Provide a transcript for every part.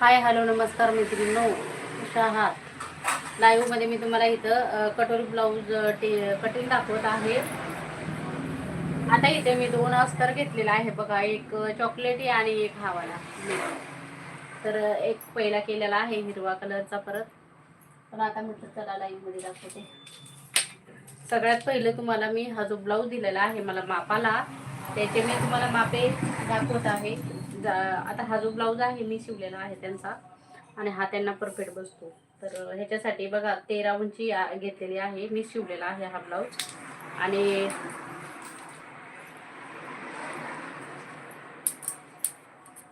Hi hello नमस्कार मैत्रिणींनो कशा आहात? लाईव्हमध्ये मी तुम्हाला इथं कटोरी ब्लाऊज टे कटिंग दाखवत आहे. आता इथे मी दोन अस्तर घेतलेला आहे. बघा एक चॉकलेटी आणि एक हावाला. तर एक पहिला केलेला आहे हिरवा कलरचा परत. पण आता म्हटलं चला लाईव्हमध्ये दाखवते. सगळ्यात पहिलं तुम्हाला मी हा जो ब्लाऊज दिलेला आहे मला मापाला त्याचे मी तुम्हाला मापे दाखवत आहे. आता हा जो ब्लाऊज आहे मी शिवलेला आहे त्यांचा. आणि हा त्यांना परफेक्ट बसतो. तर ह्याच्यासाठी बघा तेरा उंची घेतलेली आहे. मी शिवलेला आहे हा ब्लाऊज. आणि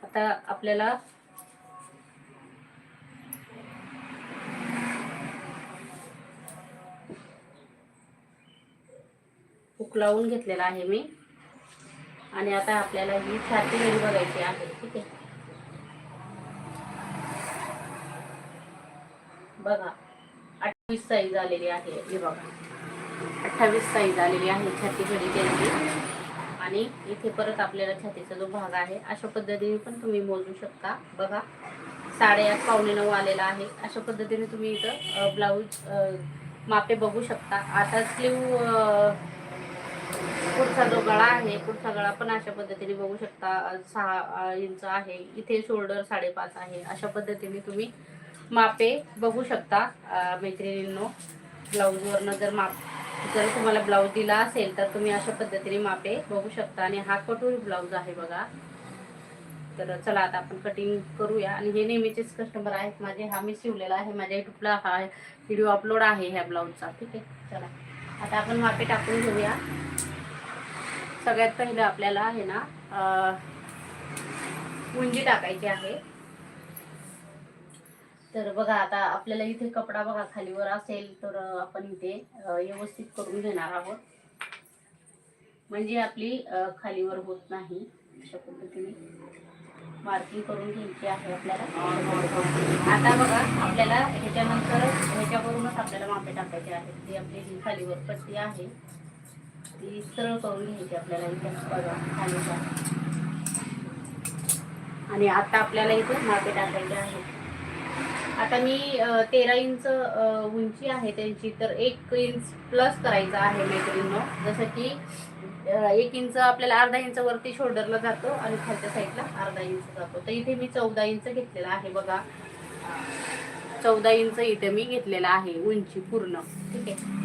आता आपल्याला उकलावून घेतलेला आहे मी. आणि आता आपल्याला ही छाती घडी बघायची आहे ठीक आहे? बघा अठ्ठावीस साईज आलेली आहे हे बघा. अठ्ठावीस साईज आलेली आहे छाती घडी त्यांची. आणि इथे परत आपल्याला छातीचा जो भाग आहे अशा पद्धतीने पण तुम्ही मोजू शकता. बघा साडेआठ पावणे नऊ आलेला आहे. अशा पद्धतीने तुम्ही इथं ब्लाऊज मापे बघू शकता. आता स्लीव पुढचा जो गळा आहे पुढचा गळा पण अशा पद्धतीने बघू शकता. सहा इंच आहे. इथे शोल्डर साडेपाच आहे. अशा पद्धतीने तुम्ही मापे बघू शकता मैत्रिणींनो. ब्लाऊजवरनं जर माप जर तुम्हाला ब्लाऊज दिला असेल तर तुम्ही अशा पद्धतीने मापे बघू शकता. आणि हा कटोरी ब्लाऊज आहे बघा. तर चला आता आपण कटिंग करूया. आणि हे नेहमीचेच कस्टमर आहेत माझे. हा मी शिवलेला आहे. माझ्या युट्यूबला हा व्हिडिओ अपलोड आहे ह्या ब्लाऊजचा ठीक आहे? चला. आता आपण मापे टाकून घेऊया. सगळ्यात पहिलं आपल्याला आहे ना मुंजी उंजी टाकायची आहे. तर बघा आता आपल्याला इथे कपडा बघा खालीवर असेल तर आपण इथे व्यवस्थित करून घेणार आहोत. म्हणजे आपली खालीवर होत नाही अशा पद्धतीने. मार्किंग करून घ्यायची आहे आपल्याला. आता बघा आपल्याला ह्याच्यानंतर ह्याच्यावरूनच आपल्याला मापे टाकायचे आहेत. ती आपली जी खालीवर पट्टी आहे ती सरळ करून घ्यायची आपल्याला इथे. बघा खालीचा आणि आता आपल्याला इथे मापे टाकायचे आहेत. आता मी तेरा इंच उंची आहे त्यांची तर एक इंच प्लस करायचं आहे मैत्रिणींनो जसं की एक इंच आपल्याला अर्धा इंच वरती शोल्डरला जातो आणि खालच्या साईडला अर्धा इंच जातो. तर इथे मी चौदा इंच घेतलेला आहे बघा. चौदा इंच इथे मी घेतलेला आहे उंची पूर्ण. ठीक आहे?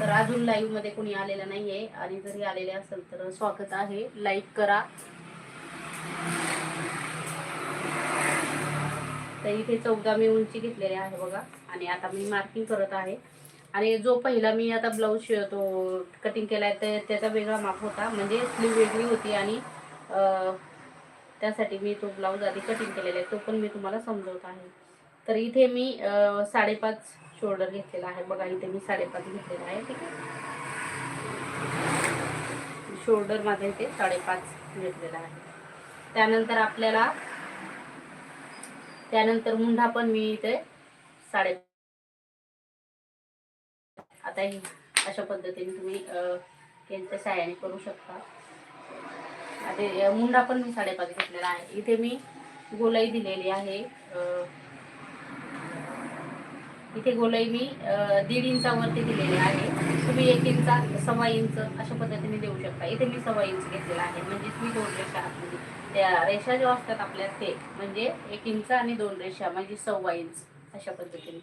तर अजून लाईव्हमध्ये कोणी आलेलं नाहीये आणि जरी आलेले असेल तर स्वागत आहे. लाईक करा. तर इथे चौदा मी उंची घेतलेली आहे बघा. आणि आता मी मार्किंग करत आहे. आणि जो पहिला मी आता ब्लाऊज तो कटिंग केला आहे तर त्याचा वेगळा माप होता. म्हणजे स्लीव वेगळी होती आणि त्यासाठी मी तो ब्लाऊज आधी कटिंग केलेला आहे. तो पण मी तुम्हाला समजवत आहे. तर इथे मी साडेपाच शोल्डर घेतलेला आहे. बघा इथे मी साडेपाच घेतलेला आहे. ठीक आहे? शोल्डर माझा इथे साडेपाच घेतलेला आहे. त्यानंतर आपल्याला त्यानंतर मुंढा पण मी इथे साडे आता ही अशा पद्धतीने तुम्ही त्यांच्या साह्याने करू शकता. आता मुंडा पण मी साडेपाच घेतलेला आहे. इथे मी गोलाई दिलेली आहे. इथे गोलाई मी दीड इंचावरती दिलेली आहे. तुम्ही एक इंचा सव्वा इंच अशा पद्धतीने देऊ शकता. इथे मी सव्वा इंच घेतलेला आहे. म्हणजे मी दोन रेषा आतमध्ये त्या रेषा ज्या असतात आपल्या ते म्हणजे एक इंच आणि दोन रेषा म्हणजे सव्वा इंच अशा पद्धतीने.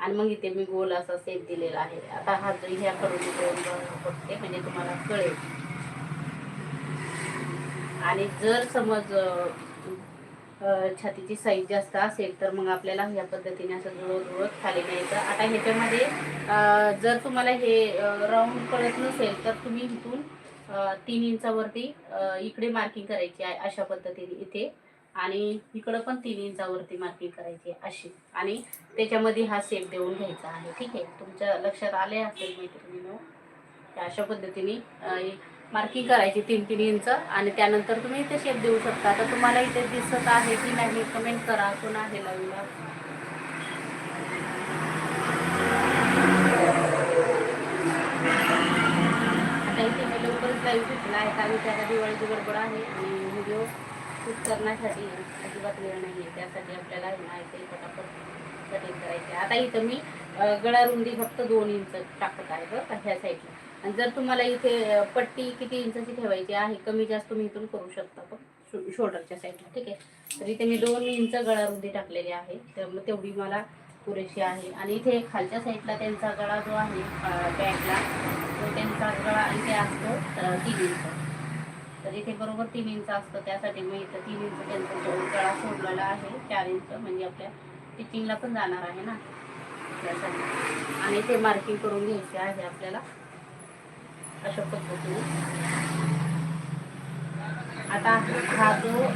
आणि मग इथे मी गोल असा सेप दिलेला आहे. आता हा जो ह्या करून बघते म्हणजे तुम्हाला कळेल. आणि जर समज छातीची साईज जास्त असेल तर मग आपल्याला ह्या पद्धतीने असं जुळत जुळत खाली न्यायचं. आता ह्याच्यामध्ये जर तुम्हाला हे राऊंड कळत नसेल तर तुम्ही इथून तीन इंचावरती इकडे मार्किंग करायची आहे अशा पद्धतीने इथे. आणि इकडं पण तीन इंचावरती मार्किंग करायची आहे अशी. आणि त्याच्यामध्ये हा सेप देऊन घ्यायचा आहे. ठीक आहे? तुमच्या लक्षात आले असेल मैत्रिणीनो? अशा पद्धतीने मार्किंग करायची तीन तीन इंच आणि त्यानंतर तुम्ही इथे शेप देऊ शकता. तर तुम्हाला इथे दिसत आहे की नाही कमेंट करा. कोण आहे लाईव्हला आता इथे मी लवकरच लाईव्ह घेतला आहे. का विचारा दिवाळीची गडबड आहे आणि व्हिडिओ शूट करण्यासाठी अजिबात वेळ नाही आहे त्यासाठी आपल्याला आहे ना इथे पटापट कटिंग करायचे आहे. आता इथं मी गळा रुंदी फक्त दोन इंच टाकत आहे बरं का ह्या साईडला. आणि जर तुम्हाला इथे पट्टी किती इंचाची ठेवायची आहे कमी जास्त तुम्ही इथून करू शकता पण शो- शोल्डरच्या साईडला. ठीक आहे? तर इथे मी दोन इंच गळा रुंदी टाकलेली आहे. त्यामुळे तेवढी मला पुरेशी आहे. आणि इथे खालच्या साईडला त्यांचा गळा जो आहे बॅगला तो त्यांचा गळा इथे असतो तीन इंच. तर इथे बरोबर तीन इंच असतं. त्यासाठी मी इथं तीन इंच त्यांचा जो गळा सोडलेला आहे चार इंच म्हणजे आपल्या टिचिंगला पण जाणार आहे ना. त्यासाठी. आणि ते मार्किंग करून घ्यायचे आहे आपल्याला. अशा पद्धतीने. आता हा जो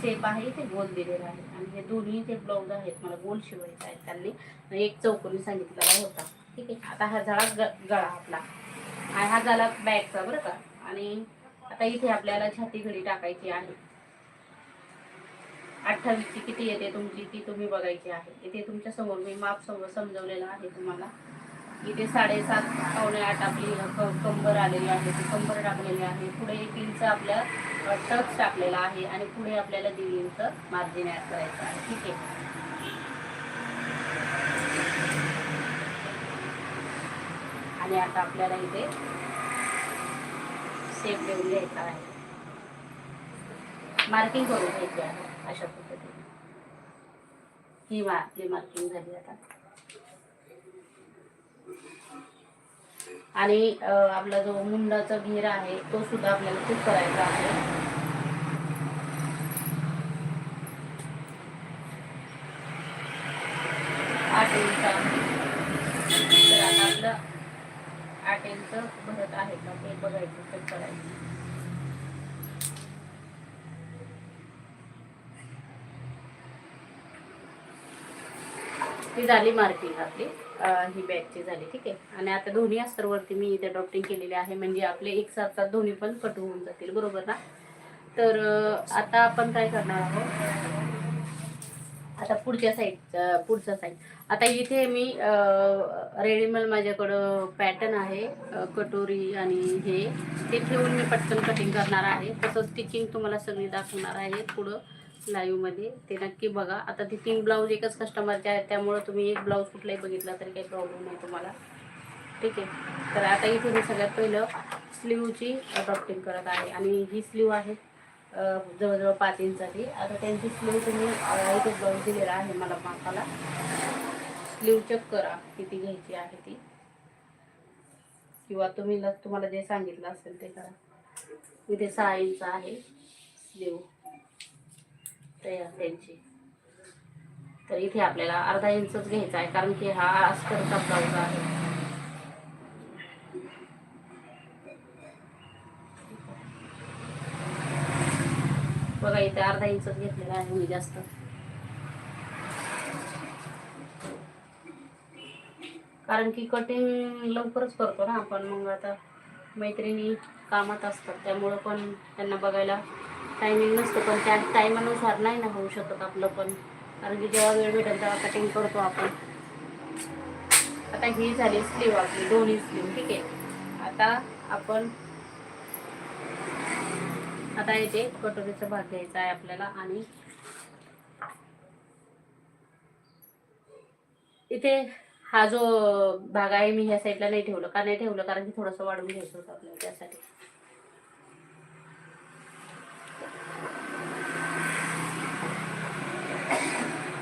शेप आहे ते गोल दिलेला आहे. आणि हे दोन्ही ते ब्लाऊज आहेत मला गोल शिवायचे आहेत त्यांनी. एक चौकोनी सांगितलेला होता. ठीक आहे. आता हा झाला ग गळा आपला. आणि हा झाला बॅगचा बरं का. आणि आता इथे आपल्याला छाती घडी टाकायची आहे. अठ्ठावीसची किती येते तुमची ती तुम्ही बघायची आहे. इथे तुमच्यासमोर मी माप समोर समजवलेलं आहे तुम्हाला. इथे साडेसात पावणे आठ आपली कंबर आलेली आहे. ती कंबर टाकलेली आहे. पुढे एक इंच आपल्या टच टाकलेला आहे आणि पुढे आपल्याला दीड इंच मार्जिन ॲड करायचं आहे. ठीक आहे? आणि आता आपल्याला इथे शेप देऊन घ्यायचा आहे. मार्किंग करून घ्यायची आहे अशा पद्धतीने. ही मा आपली मार्किंग झाली आता. आणि आपला जो मुंडाचा घेर आहे तो सुद्धा आपल्याला खूप करायचा आहे. आठ इंच तर आता आपलं त्यांचं भरत आहे का? ते बघायचं चेक करायचं. ती झाली मार्किंग आपली. ही बॅगची झाली ठीक आहे. आणि आता दोन्ही अस्तरवरती मी इथे डॉप्टिंग केलेली आहे. म्हणजे आपले एक साथ दोन्ही पण कट होऊन जातील बरोबर ना? तर आता आपण काय करणार आहोत? आता पुढच्या साईड पुढचा साईड आता इथे मी रेडीमेड माझ्याकडं पॅटर्न आहे कटोरी आणि हे. ते ठेवून मी पटकन कटिंग करणार आहे. तसंच स्टिचिंग तुम्हाला सगळी दाखवणार आहे पुढं लाईव्हमध्ये ते नक्की बघा. आता ते तीन ब्लाऊज एकच कस्टमरचे आहेत. त्यामुळं तुम्ही एक ब्लाऊज कुठलाही बघितला तरी काही प्रॉब्लेम नाही तुम्हाला. ठीक आहे? तर आता इथे मी सगळ्यात पहिलं स्लीवची ड्रॉपिंग करत आहे. आणि ही स्लीव आहे जवळजवळ पाच इंचाची. आता त्यांची स्लीव तुम्ही इथे ब्लाऊज दिलेला आहे मला मापाला. स्लीव चेक करा किती घ्यायची आहे ती. किंवा तुम्ही ल- तुम्हाला जे सांगितलं असेल ते करा. इथे सहा इंच आहे स्लीव तयार त्यांची. तर इथे आपल्याला अर्धा इंचच घ्यायचा आहे कारण की हा अस्तरचा ब्लाऊज आहे. बघा इथे अर्धा इंच घेतलेला आहे मी जास्त. कारण की कटिंग लवकरच करतो ना आपण मग आता मैत्रिणी कामात असतात त्यामुळं पण त्यांना बघायला टायमिंग नसतो पण त्या टायमानुसार नाही ना होऊ शकत आपलं पण. कारण की जेव्हा वेळ भेटेल तेव्हा कटिंग करतो आपण. आता ही झाली स्लीव आपली दोन्ही स्लीव ठीक आहे. आता आपण आता इथे कटोरीचा भाग घ्यायचा आहे आपल्याला आणि इथे हा जो भाग आहे मी ह्या साईडला नाही ठेवलं का नाही ठेवलं? कारण की थोडंसं वाढवून घ्यायचं होतं आपल्याला त्यासाठी.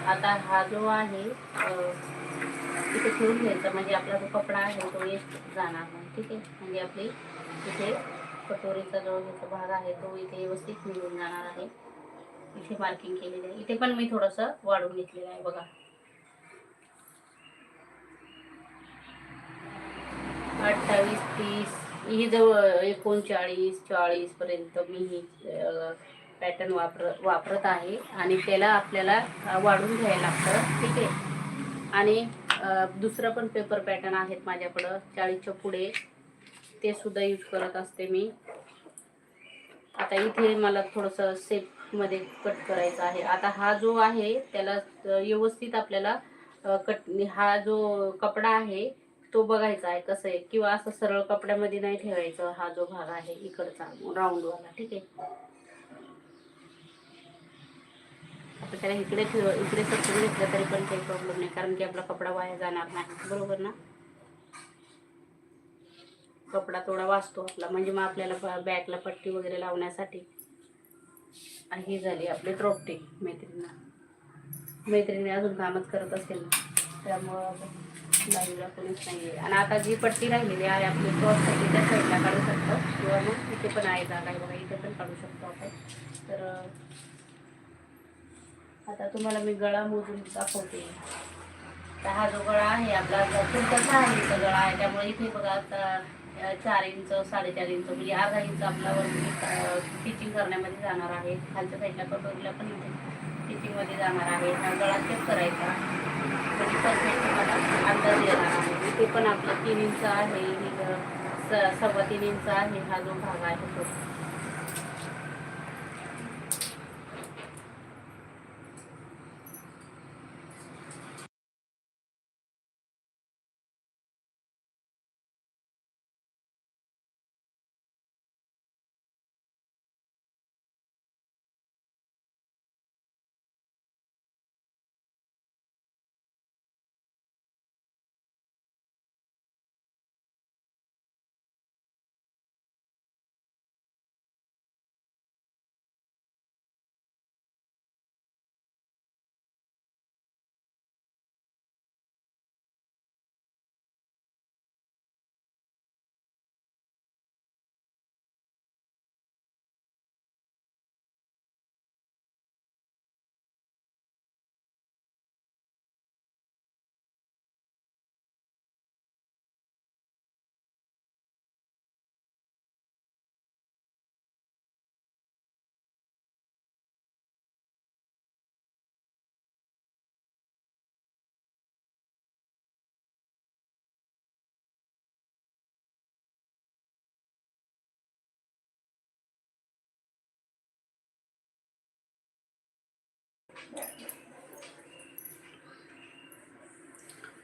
आता हा जो आहे तिथे इथे ठेवून घ्यायचा म्हणजे आपला जो कपडा आहे तो वेस्ट जाणार नाही ठीक आहे? म्हणजे आपली इथे कटोरीचा जो भाग आहे तो इथे व्यवस्थित मिळून जाणार आहे. इथे मार्किंग केलेली आहे. इथे पण मी थोडंसं वाढवून घेतलेलं आहे बघा. अठ्ठावीस तीस ही जवळ एकोणचाळीस चाळीस पर्यंत मी ही पॅटर्न वापर वापरत आहे. आणि त्याला आपल्याला वाढून घ्यायला लागतं. ठीक आहे? आणि दुसरं पण पेपर पॅटर्न आहेत माझ्याकडं. चाळीसच्या पुढे ते सुद्धा यूज करत असते मी. आता इथे मला थोडंसं सेपमध्ये कट करायचं आहे. आता हा जो आहे त्याला व्यवस्थित आपल्याला कट हा जो कपडा आहे तो बघायचा आहे कसं आहे. किंवा असं सरळ कपड्यामध्ये नाही ठेवायचं हा जो भाग आहे इकडचा राऊंडवाला ठीक आहे. आपण त्याला इकडे ठेव इकडे सरकून घेतलं तरी पण काही प्रॉब्लेम नाही कारण की आपला कपडा वाया जाणार नाही. बरोबर ना? कपडा थोडा वाचतो आपला म्हणजे मग आपल्याला बॅगला पट्टी वगैरे लावण्यासाठी. आणि ही झाली आपली ट्रोपटी मैत्रिणीला. मैत्रिणी अजून कामच करत असेल ना त्यामुळं लाईव्हला कोणीच नाही आहे आणि आता जी पट्टी राहिलेली आहे आपली क्रॉससाठी त्या साईडला काढू शकतो किंवा मग इथे पण आहे जागा आहे बघा इथे पण काढू शकतो आपण. तर आता तुम्हाला मी गळा मोजून दाखवते. तर हा जो गळा आहे आपला तुमचा सहा इंच गळा आहे त्यामुळे इथे बघा आता चार इंच साडेचार इंच म्हणजे अर्धा इंच आपला स्टिचिंग करण्यामध्ये जाणार आहे. खालच्या साईडला कटोरीला पण इथे स्टिचिंगमध्ये जाणार आहे. हा गळा चेक करायचा. म्हणजे परफेक्ट तुम्हाला अंदाज येणार आहे. इथे पण आपलं तीन इंच आहे ही स- सव्वा तीन इंच आहे हा जो भाग आहे तो.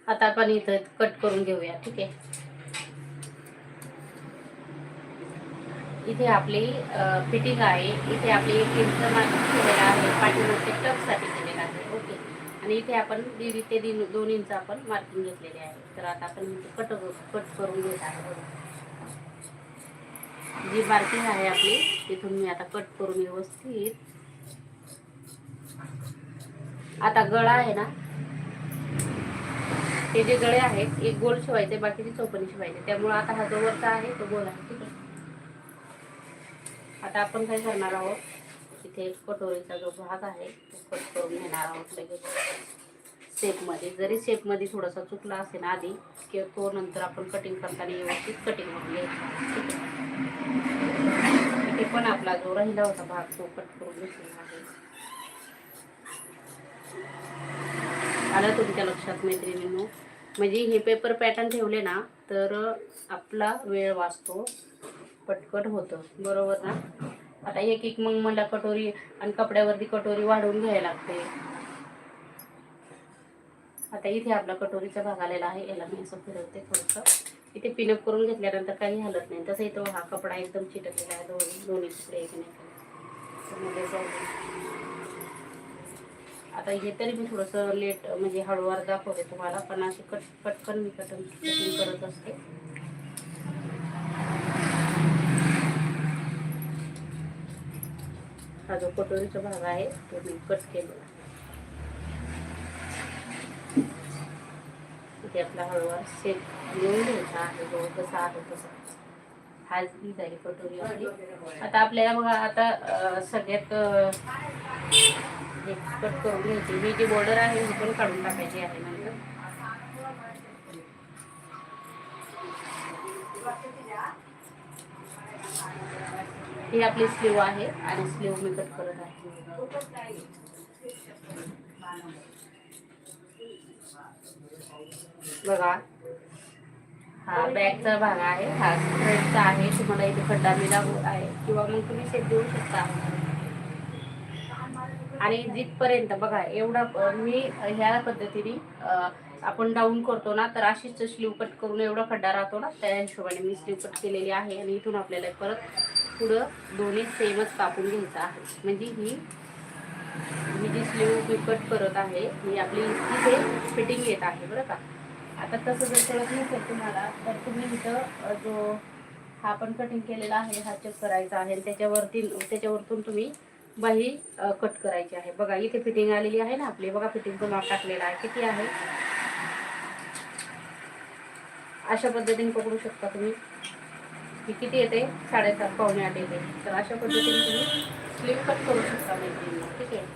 आता आपण इथं कट करून घेऊया ठीक आहे? इथे आपली फिटिंग आहे. इथे आपली एक इंच आहे. पाठीमागचे टपसाठी केलेलं आहे. ओके. आणि इथे आपण दीड ते दीड दोन इंच आपण मार्किंग घेतलेले आहे. तर आता आपण कट कट करून घेत आहे. जी मार्किंग आहे आपली तिथून मी आता कट करून व्यवस्थित आता गळा आहे ना. हे जे गळे आहेत एक गोल शिवायचे बाकीचे चौपणी शिवायचे. त्यामुळे आता हा जो वरचा आहे तो गोल आहे ठीक आहे. आता आपण काय करणार आहोत इथे कटोरीचा जो भाग आहे तो कट करून घेणार आहोत लगेच. शेपमध्ये जरी शेपमध्ये थोडासा चुकला असेल आधी किंवा तो नंतर आपण कटिंग करताना व्यवस्थित कटिंग करून घ्यायचं इथे पण आपला जो राहिला होता भाग तो कट करून घेतलेला आहे. आलं तुमच्या लक्षात मैत्रिणींनो. म्हणजे हे पेपर पॅटर्न ठेवले ना तर आपला वेळ वाचतो. पटकट होतं. बरोबर ना? आता एक एक मग मला कटोरी आणि कपड्यावरती कटोरी वाढवून घ्यायला लागते. आता इथे आपला कटोरीचा भाग आलेला आहे. याला मी असं फिरवते थोडंसं. इथे पिनअप करून घेतल्यानंतर काही हलत नाही. तसं इथं हा कपडा एकदम चिटकलेला आहे. दोन्ही दोन्ही तुकडे एक आता हे तरी मी थोडंसं लेट म्हणजे हळूवार दाखवते तुम्हाला पण अशी कट पटकन मी कटन कटिंग करत असते. हा जो कटोरीचा भाग आहे तो मी कट केलेला इथे आपला हळूवार सेट येऊन घ्यायचा आहे जो कसा आहे तसा. हा झाली कटोरी आपली आता आपल्याला बघा आता सगळ्यात हे कट करून घ्यायची. ही जी बॉर्डर आहे ही पण काढून टाकायची आहे नंतर. ही आपली स्लीव आहे आणि स्लीव मी कट करत आहे. बघा हा बॅगचा भाग आहे. हा स्ट्रेटचा आहे. तुम्हाला इथे खड्डा मिळाला आहे. किंवा मग तुम्ही सेट देऊ शकता. आणि जिथपर्यंत बघा एवढा मी ह्या पद्धतीने आपण डाऊन करतो ना तर अशीच स्लीव कट करून एवढा खड्डा राहतो ना त्या हिशोबाने मी स्लीव कट केलेली आहे आणि इथून आपल्याला परत पुढं दोन्ही सेमच कापून घ्यायचं आहे. म्हणजे ही मी जी स्लीव मी कट करत आहे ही आपली इथे फिटिंग येत आहे बरं का? आता तसं जर कळत नसेल तुम्हाला तर तुम्ही इथं जो हा पण कटिंग केलेला आहे हा चेक करायचा आहे आणि त्याच्यावरती त्याच्यावरतून तुम्ही बाही कट करायची आहे. बघा इथे फिटिंग आलेली आहे ना आपली. बघा फिटिंगचं माप टाकलेलं आहे. किती आहे? अशा पद्धतीने पकडू शकता तुम्ही. ही किती येते? साडेसात पावणे आठ येते. तर अशा पद्धतीने तुम्ही स्लीव कट करू शकता मैत्रिणी. ठीक आहे?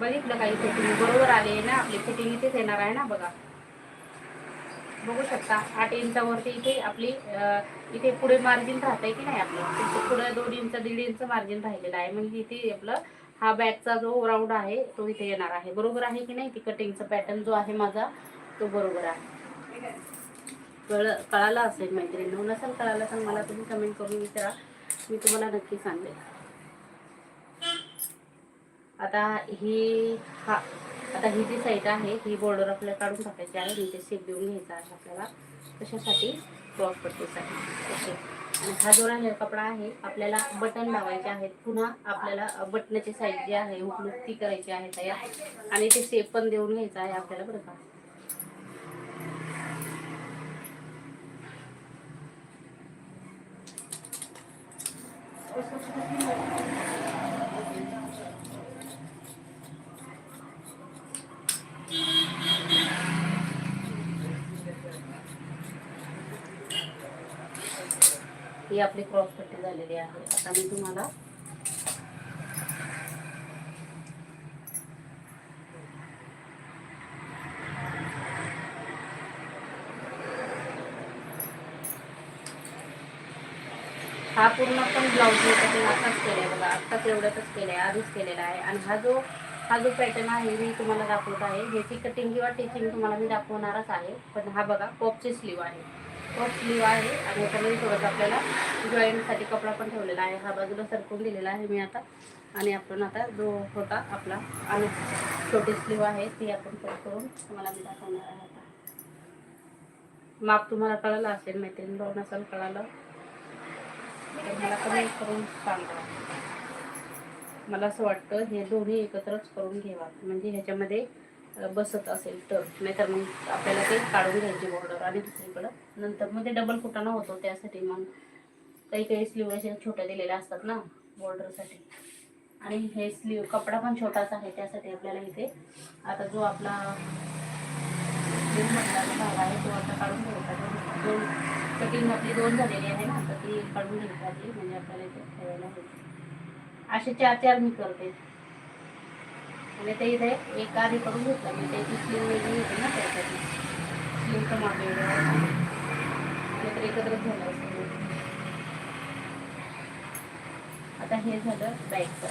बघितलं काही फिटिंग बरोबर आले ना आपली फिटिंग इथेच येणार आहे ना बघा. बघू शकता. आठ इंचावरती इथे आपली इथे पुढे मार्जिन राहतंय की नाही आपलं? तिथे पुढे दोन इंच दीड इंच मार्जिन राहिलेलं आहे. म्हणजे इथे आपलं हा बॅगचा जो राऊंड आहे तो इथे येणार आहे. बरोबर आहे की नाही? ती कटिंगचा पॅटर्न जो आहे माझा तो बरोबर आहे. कळ कळालं असेल मैत्रिणी? नसेल कळालं तर मला तुम्ही कमेंट करून विचारा. मी तुम्हाला नक्की सांगेल आता ही हा आता ही जी साईड आहे ही बॉर्डर आपल्याला काढून टाकायची आहे म्हणजे शेप देऊन घ्यायचा आहे आपल्याला. कशासाठी? क्रॉस पट्टीसाठी ओके आणि हा जो राहिलेला कपडा आहे आपल्याला बटन लावायचे आहेत. पुन्हा आपल्याला बटनाची साईड जी आहे उपलब्ध ती करायची आहे तयार. आणि ते शेप पण देऊन घ्यायचा आहे आपल्याला बरं का. ही आपली क्रॉस पट्टी झालेली आहे. आता मी तुम्हाला हा पूर्ण पण ब्लाऊज मी कटिंग आताच केलाय बघा. आत्ताच एवढ्यातच केलंय आधीच केलेला आहे. आणि हा जो हा जो पॅटर्न आहे मी तुम्हाला दाखवत आहे. ह्याची कटिंग किंवा टिचिंग तुम्हाला मी दाखवणारच आहे. पण हा बघा पॉपची स्लीव आहे. पॉप स्लीव आहे आणि याच्यामध्ये थोडंसं आपल्याला जॉईंटसाठी कपडा पण ठेवलेला आहे. हा बाजूला सरकून दिलेला आहे मी आता. आणि आपण आता जो होता आपला आणि छोटी स्लीव आहे ती आपण कट करून तुम्हाला मी दाखवणार आहे आता. माप तुम्हाला कळालं असेल मैत्रीण भाऊ नसेल कळालं. तर मला कमेंट करून सांगा. मला असं वाटतं हे दोन्ही एकत्रच करून घ्यावा म्हणजे ह्याच्यामध्ये बसत असेल तर नाहीतर मग आपल्याला ते काढून घ्यायची बॉर्डर आणि दुसरीकडं. नंतर मग ते डबल फुटाणं होतो त्यासाठी मग काही काही स्लीव अशा छोट्या दिलेल्या असतात ना बॉर्डरसाठी आणि हे स्लीव कपडा पण छोटाच आहे त्यासाठी आपल्याला इथे आता जो आपला भाग आहे तो आता काढून घ्यायचा दोन- कटिंग आपली दोन झालेली आहे ना तर ती काढून घ्यायची आधी म्हणजे आपल्याला इथे ठेवायला असे चार चार मी करते. आणि ते इथे एक आधी करून घेतलं म्हणजे त्याची स्लिम वेगळी होती ना त्यासाठी. स्लीवचं माप वेगळं तर एकत्रच झालं असतं. आता हे झालं बॅगचं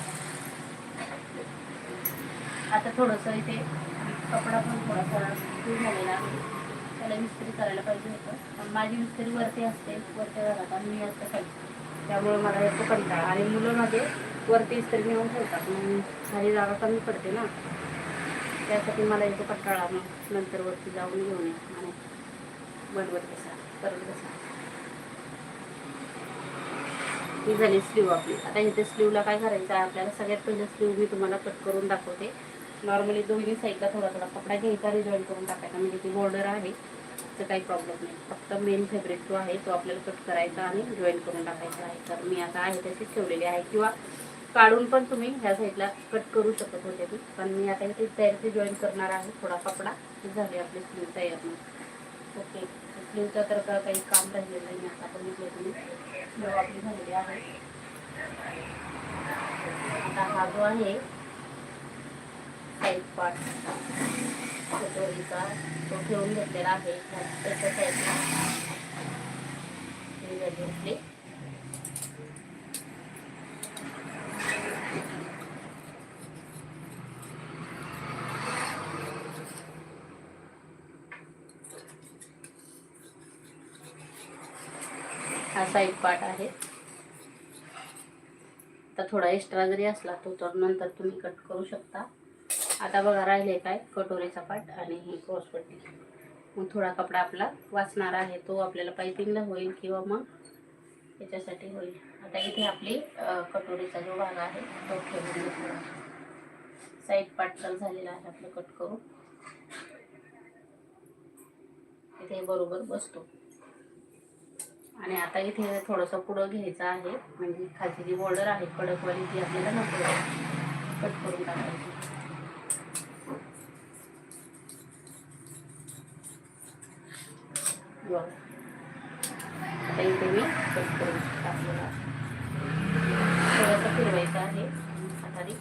आता थोडंसं इथे कपडा पण थोडासा दूर झालेला त्याला मिस्त्री करायला पाहिजे होतं. पण माझी मिस्त्री वरती असते वरती घरात आणि मी असते खाली. त्यामुळे मला याचं कंटाळा. आणि मुलं माझे वरती इस्त्री नेऊन ठेवतात. मग खाली जागा कमी पडते ना. त्यासाठी मला इथं कंटाळा. मग नंतर वरती जाऊन घेऊन ये आणि बनवत बसा करत बसा. ही झाली स्लीव आपली. आता इथे स्लीवला काय करायचं आहे? आपल्याला सगळ्यात पहिले स्लीव मी तुम्हाला कट करून दाखवते. नॉर्मली दोन्ही साईडला थोडा थोडा कपडा घ्यायचा रिजॉईन जॉईन करून टाकायचा. म्हणजे ती बॉर्डर आहे तर काही प्रॉब्लेम नाही. फक्त मेन फेब्रिक जो आहे तो आपल्याला कट करायचा आणि जॉईन करून टाकायचा आहे. तर मी आता आहे तशीच ठेवलेली आहे. किंवा काढून पण तुम्ही ह्या साईडला कट करू शकत होते ती. पण मी आता इथे तयारी जॉईन करणार आहे. थोडा कपडा. झाली आपली स्लीव तयार मग. ओके. स्लीवचं तर का काही काम राहिलेलं नाही. आता बघितलं तुम्ही स्लीव आपली झालेली आहे. आता हा जो आहे साईड पार्ट कटोरीचा तो ठेवून घेतलेला आहे. त्याच्या साईडला ही आपली हा साईड पार्ट आहे. तर थोडा एक्स्ट्रा जरी असला तो तर नंतर तुम्ही कट करू शकता. आता बघा राहिले काय? कटोरीचा पार्ट आणि ही क्रॉसपट्टी मग थोडा कपडा आपला वाचणार आहे. तो आपल्याला पायपिंगला होईल किंवा मग याच्यासाठी होईल. आता इथे आपली कटोरीचा जो भाग आहे तो ठेवून घेतला साईड पार्ट तर झालेला आहे आपलं कट करून. इथे बरोबर बसतो. आणि आता इथे थोडंसं पुढं घ्यायचं आहे. म्हणजे खालची जी बॉर्डर आहे कडकवाली ती आपल्याला नको कट करून टाकायची. आता इथे मी कट करून टाकलेला थोडंसं फिरवायचं आहे. हाताने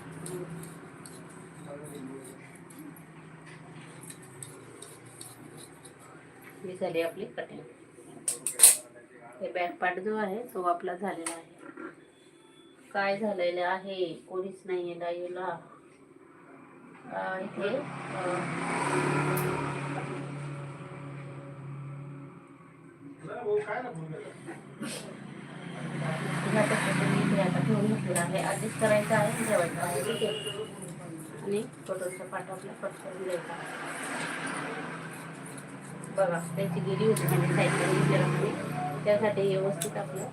ही झाली आपली कटिंग हे बॅक पार्ट जो आहे तो आपला झालेला आहे. काय झालेलं आहे कोणीच नाही आहे लाईव्हला इथे आता ठेवून घेतलेलं आहे ॲडजस्ट करायचं आहे जेवायचं आहे. ठीक आहे. आणि फोटोचा पाठ आपला कट करून द्यायचा बघा त्याची गेली होती म्हणजे साईडला त्यासाठी व्यवस्थित आपलं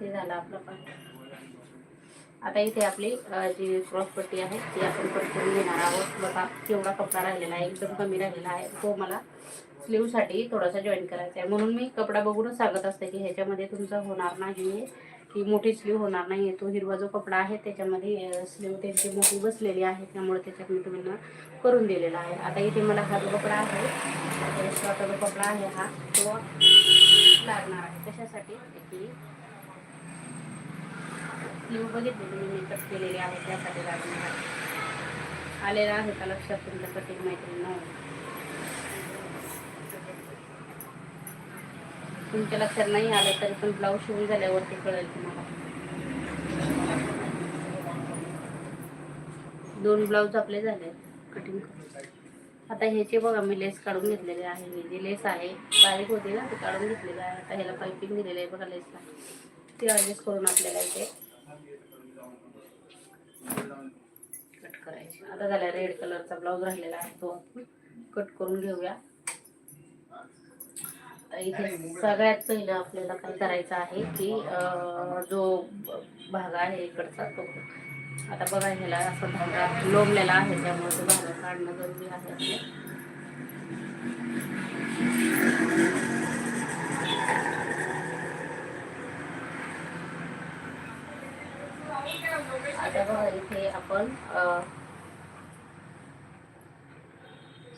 हे झालं आपला पाठ. आता इथे आपली जी क्रॉसपट्टी आहे ती आपण कट करून घेणार आहोत. बघा केवढा कपडा राहिलेला आहे एकदम कमी राहिलेला आहे. तो मला स्लीवसाठी थोडासा जॉईन करायचा आहे. म्हणून मी कपडा बघूनच सांगत असते की ह्याच्यामध्ये तुमचं होणार नाही आहे की मोठी स्लीव होणार नाही आहे. तो हिरवा जो कपडा आहे त्याच्यामध्ये स्लीव त्यांची मोठी बसलेली आहे. त्यामुळे त्याच्यात मी तुम्हाला करून दिलेला आहे. आता इथे मला हा जो कपडा आहे एक्स्ट्राचा जो कपडा आहे हा तो लागणार आहे. कशासाठी? की स्लीव बघितलेली मी मेकअप केलेली आहे त्यासाठी लागणार आहे. आलेला आहे का लक्षात तुमच्या कटिंग मैत्रीण तुमच्या लक्षात नाही आलं तरी पण ब्लाऊज शिवून झाल्यावरती कळेल तुम्हाला. दोन ब्लाऊज आपले झाले. कटिंग आता ह्याचे बघा मी लेस काढून घेतलेले आहे. मी जी लेस आहे बारीक होती ना ते काढून घेतलेलं आहे. आता ह्याला पायपिंग दिलेलं आहे बघा लेसला. ती ॲडजस्ट करून आपल्याला इथे कट करायची. आता झाला रेड कलरचा ब्लाऊज राहिलेला आहे तो. आपण कट करून घेऊया. आता इथे सगळ्यात पहिलं आपल्याला काय करायचं आहे की जो भाग आहे इकडचा तो आता बघा ह्याला असं धागा लोंबलेला आहे त्यामुळे तो धागा काढणं जरुरी आहे. आता बघा इथे आपण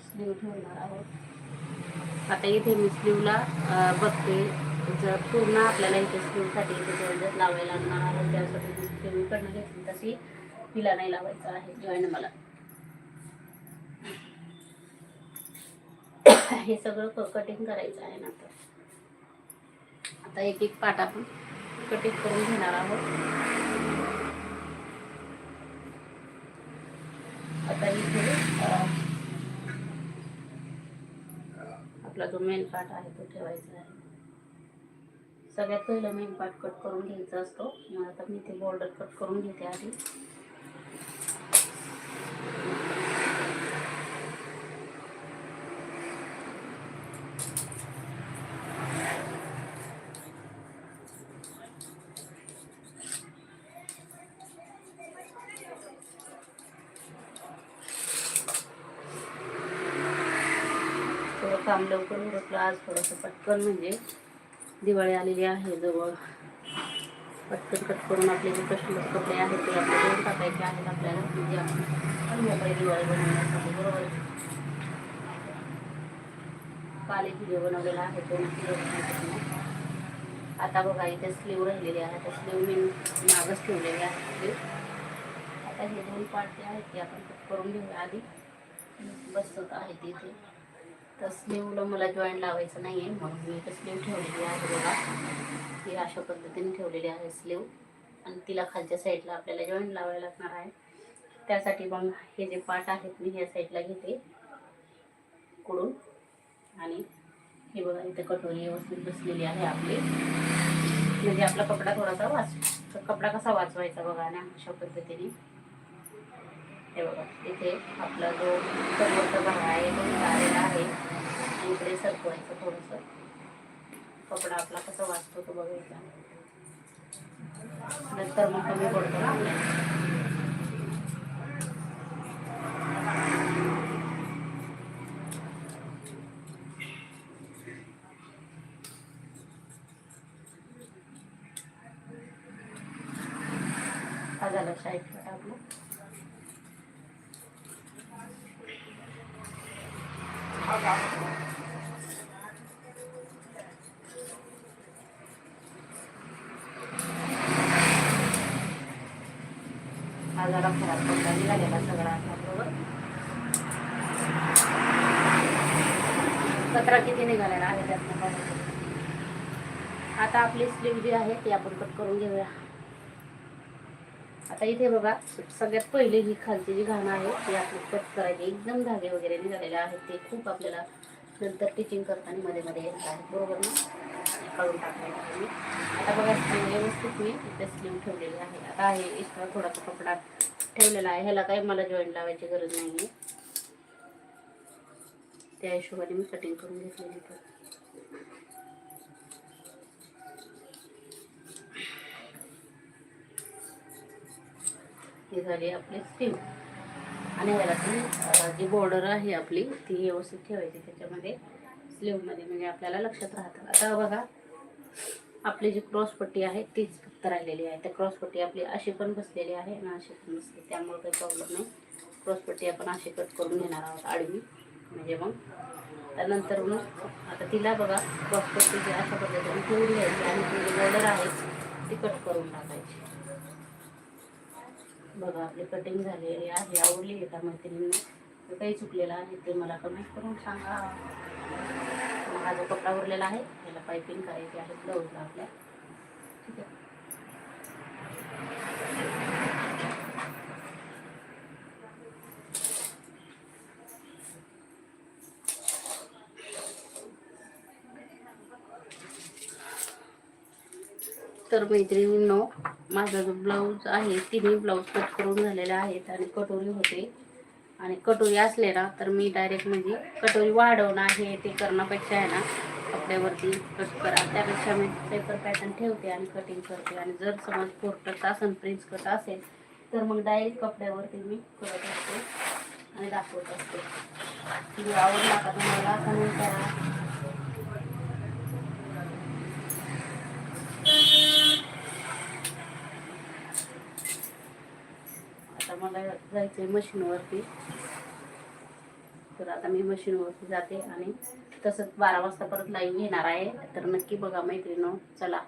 स्लीव ठेवणार आहोत. आता इथे मी स्लीवला बघते. जर पूर्ण आपल्याला इथे स्किनसाठी इथे जर लावायला लागणार आहे त्यासाठी मी घेतली तशी तिला नाही लावायचं आहे. जॉईन मला. हे सगळं कटिंग करायचं आहे नंतर आता. एक एक पाट आपण कटिंग करून घेणार आहोत. आता इथे आपला जो मेन पार्ट आहे तो ठेवायचा आहे. सगळ्यात पहिलं मेन पार्ट कट करून घ्यायचा असतो. मग आता मी ते बॉर्डर कट करून घेते आधी. थोडं काम लवकर उरकलं आज थोडंसं पटकन म्हणजे दिवाळी आलेली आहे जवळ. पटकन कट करून आपले जे कस्टमर कपडे आहेत ते आपले देऊन टाकायचे आहेत आपल्याला. म्हणजे आपण मोकळे दिवाळी बनवण्यासाठी बरोबर काले काल बनवलेला आहे दोन नक्की आता बघा इथे स्लीव राहिलेली आहे. त्या स्लीव मी मागच ठेवलेली आहे ते आता हे दोन पार्टी आहेत ते आपण कट करून घेऊया आधी. बसत आहे तिथे. तर स्लीवला मला जॉईन लावायचं नाही आहे म्हणून मी इथं स्लीव ठेवलेली आहे बघा. ती अशा पद्धतीने ठेवलेली आहे स्लीव आणि तिला खालच्या साईडला आपल्याला जॉईन लावायला लागणार आहे. त्यासाठी मग हे जे पार्ट आहेत मी ह्या साईडला घेते. कुडून. आणि हे बघा इथे कटोरी व्यवस्थित बसलेली आहे आपली. म्हणजे आपला कपडा थोडासा वाच तर कपडा कसा वाचवायचा बघा आणि अशा पद्धतीने. हे बघा. इथे आपला जो समोरचा भाग आहे तो आलेला आहे. इकडे सरकवायचं थोडस. कपडा आपला कसा वाचतो तो बघायचा. नंतर मग कमी पडतो निघालेला सगळा आता बरोबर सतरा किती निघालेला आहे त्यातनं आता आपली स्लीव जी आहे ती आपण कट करून घेऊया आता इथे बघा सगळ्यात पहिले ही खालची जी घाणं आहे ती आपली कट करायची एकदम धागे वगैरे निघालेले आहेत ते खूप आपल्याला नंतर टिचिंग करताना मध्ये मध्ये येत आहे बरोबर ना काढून टाकायचं आता बघा स्लीव व्यवस्थित मी इथे स्लीव ठेवलेली आहे. आता आहे एक्स्ट्रा थोडासा कपडा. ठेवलेला आहे. ह्याला काही मला जॉईंट लावायची गरज नाही आहे त्या हिशोबाने मी कटिंग करून घेतलेली तर ही झाली आपली स्टीम आणि ह्याला ती जी बॉर्डर आहे आपली ती व्यवस्थित ठेवायची. त्याच्यामध्ये स्लीवमध्ये म्हणजे आपल्याला लक्षात राहतं. आता बघा आपली जी क्रॉसपट्टी आहे तीच फक्त राहिलेली आहे. त्या क्रॉसपट्टी आपली अशी पण बसलेली आहे आणि अशी पण बसते त्यामुळे काही प्रॉब्लेम नाही. क्रॉसपट्टी आपण अशी कट करून घेणार आहोत आडवी. म्हणजे मग त्यानंतर मग आता तिला बघा क्रॉसपट्टी जी अशा पद्धतीने ठेवून घ्यायची आणि ती जी बॉर्डर आहे ती कट करून टाकायची. बघा आपली कटिंग झालेली आहे आवडली आहे का मैत्रिणींना? काही चुकलेलं आहे ते मला कमेंट करून सांगा. हा जो कपडा उरलेला आहे त्याला पायपिंग करायची आहे ब्लाऊजला आपल्या. ठीक आहे. तर मैत्रिणींनो माझा जो ब्लाऊज आहे तिन्ही ब्लाऊज कट करून झालेला आहेत आणि कटोरी होते. आणि कटोरी असले ना तर मी डायरेक्ट म्हणजे कटोरी वाढवणं आहे ते करण्यापेक्षा आहे ना कपड्यावरती कट करा. त्यापेक्षा मी पेपर पॅटर्न ठेवते आणि कटिंग करते. आणि जर समज फोर्टच असेल प्रिन्स कट असेल तर मग डायरेक्ट कपड्यावरती मी करत असते आणि दाखवत असते. आवडला का तुम्हाला? कमेंट करा. जायचं आहे मशीनवरती तर आता मी मशीनवरती जाते आणि तसंच बारा वाजता परत लाईव्ह घेणार आहे. तर नक्की बघा मैत्रिणी चला.